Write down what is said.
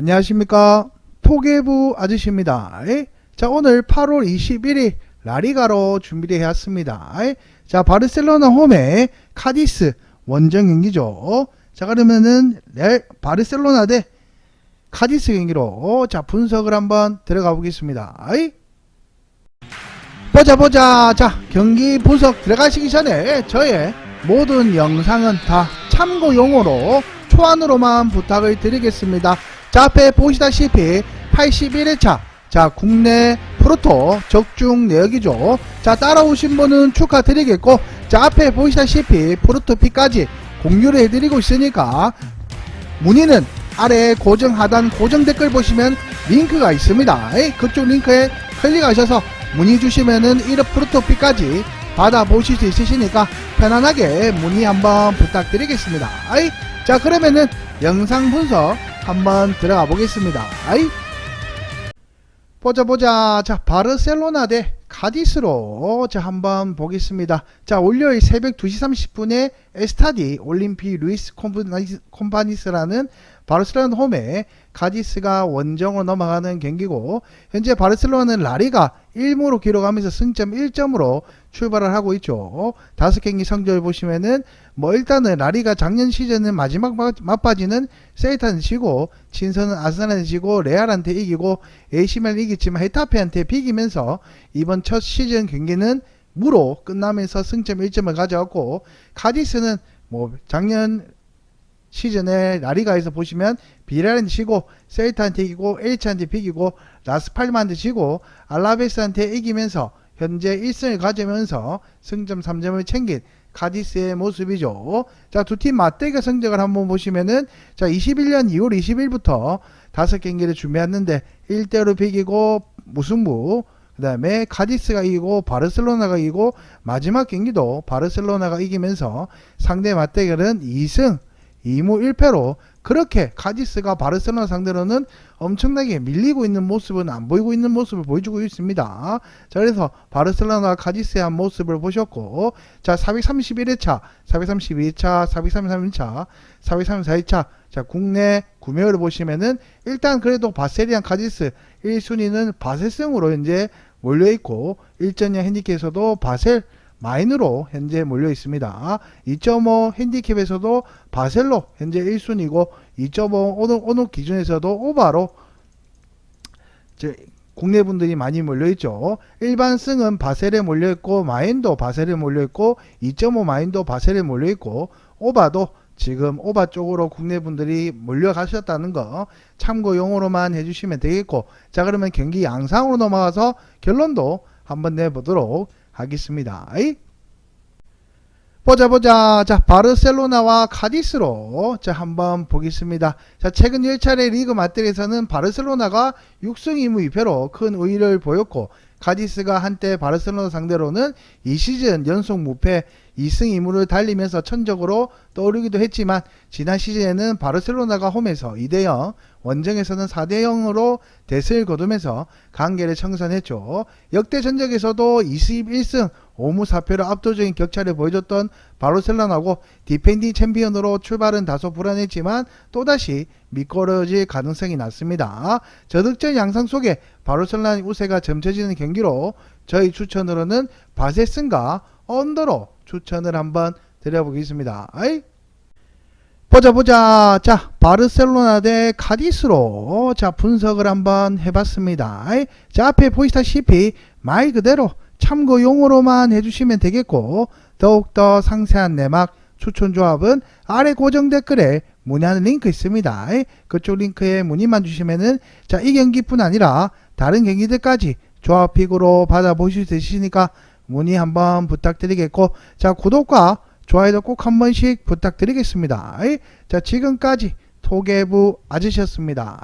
안녕하십니까? 포개부 아저씨입니다. 에? 자 오늘 8월 21일 라리가로 준비를 해왔습니다. 에? 자 바르셀로나 홈에 카디스 원정 경기죠. 자 그러면은 레, 바르셀로나 대 카디스 경기로 자 분석을 한번 들어가 보겠습니다. 에? 보자 보자. 자 경기 분석 들어가시기 전에 저의 모든 영상은 다 참고용으로 초안으로만 부탁을 드리겠습니다 자 앞에 보시다시피 81회차. 자 국내 프로토 적중 내역이죠. 자 따라오신 분은 축하드리겠고 자 앞에 보시다시피 프로토피까지 공유를 해드리고 있으니까 문의는 아래 고정 하단 고정 댓글 보시면 링크가 있습니다. 에이, 그쪽 링크에 클릭하셔서 문의 주시면은 1업 프로토피까지 받아보실 수 있으시니까 편안하게 문의 한번 부탁드리겠습니다. 아이, 자 그러면은 영상 분석 한번 들어가 보겠습니다. 아이. 보자 보자. 자, 바르셀로나 대 카디스로 자 한번 보겠습니다. 자, 월요일 새벽 2시 30분에 에스타디 올림피 루이스 콤파니스, 콤파니스라는 바르셀로나 홈에 카디스가 원정으로 넘어가는 경기고 현재 바르셀로나는 라리가 1무로 기록하면서 승점 1점으로 출발을 하고 있죠. 다섯 경기 성적을 보시면은 뭐 일단은 라리가 작년 시즌은 마지막 마- 막바지는 세이타는 지고 친선은 아스날한테 지고 레알한테 이기고 에이시멜 이겼지만 헤타페한테 비기면서 이번 첫 시즌 경기는 무로 끝나면서 승점 1점을 가져왔고 카디스는 뭐 작년 시즌에 라리가에서 보시면 비라한테 지고 세이타한테 이기고 엘치한테 비기고 라스팔마한테 지고 알라베스한테 이기면서 현재 1승을 가져면서 승점 3점을 챙긴 카디스의 모습이죠. 자, 두 팀 맞대결 성적을 한번 보시면은 자, 21년 2월 20일부터 다섯 경기를 준비했는데 1대5로 비기고 무승부 그 다음에 카디스가 이기고 바르셀로나가 이기고 마지막 경기도 바르셀로나가 이기면서 상대 맞대결은 2승 2무 1패로 그렇게 카디스가 바르셀로나 상대로는 엄청나게 밀리고 있는 모습은 안 보이고 있는 모습을 보여주고 있습니다. 자, 그래서 바르셀로나 카디스의 한 모습을 보셨고, 자, 431회차, 432회차, 433회차, 434회차, 자, 국내 구매율을 보시면은 일단 그래도 바세리안 카디스 1순위는 바셀승으로 현재 몰려 있고, 일전형 핸디캡에서도 바셀 마인으로 현재 몰려 있습니다. 2.5 핸디캡에서도 바셀로 현재 1순위고 2.5 오늘 오늘 기준에서도 오바로 저 국내 분들이 많이 몰려 있죠. 일반 승은 바셀에 몰려 있고 마인도 바셀에 몰려 있고 2.5 마인도 바셀에 몰려 있고 오바도 지금 오바 쪽으로 국내 분들이 몰려가셨다는 거 참고용으로만 해주시면 되겠고 자 그러면 경기 양상으로 넘어가서 결론도 한번 내보도록 하겠습니다. 보자 보자. 자, 바르셀로나와 카디스로 자 한번 보겠습니다. 자, 최근 1차례 리그 맞대결에서는 바르셀로나가 6승 2무 2패로 큰 우위를 보였고 카디스가 한때 바르셀로나 상대로는 이 시즌 연속 무패 2승 2무를 달리면서 천적으로 떠오르기도 했지만 지난 시즌에는 바르셀로나가 홈에서 2대0 원정에서는 4대0으로 대승을 거두면서 관계를 청산했죠. 역대 전적에서도 21승 5무 4패로 압도적인 격차를 보여줬던 바르셀로나고 디펜딩 챔피언으로 출발은 다소 불안했지만 또다시 미끄러질 가능성이 낮습니다. 저득점 양상 속에 바르셀로나 우세가 점쳐지는 경기로 저희 추천으로는 바세슨과 언더로 추천을 한번 드려보겠습니다. 아이? 보자 보자 자 바르셀로나 대 카디스로 자 분석을 한번 해봤습니다? 자 앞에 보시다시피 말 그대로 참고용으로만 해주시면 되겠고 더욱더 상세한 내막 추천 조합은 아래 고정 댓글에 문의하는 링크 있습니다? 그쪽 링크에 문의만 주시면은 자 이 경기뿐 아니라 다른 경기들까지 조합픽으로 받아보실 수 있으니까 문의 한번 부탁드리겠고 자 구독과 좋아요도 꼭 한 번씩 부탁드리겠습니다. 자 지금까지 토개부 아저씨였습니다.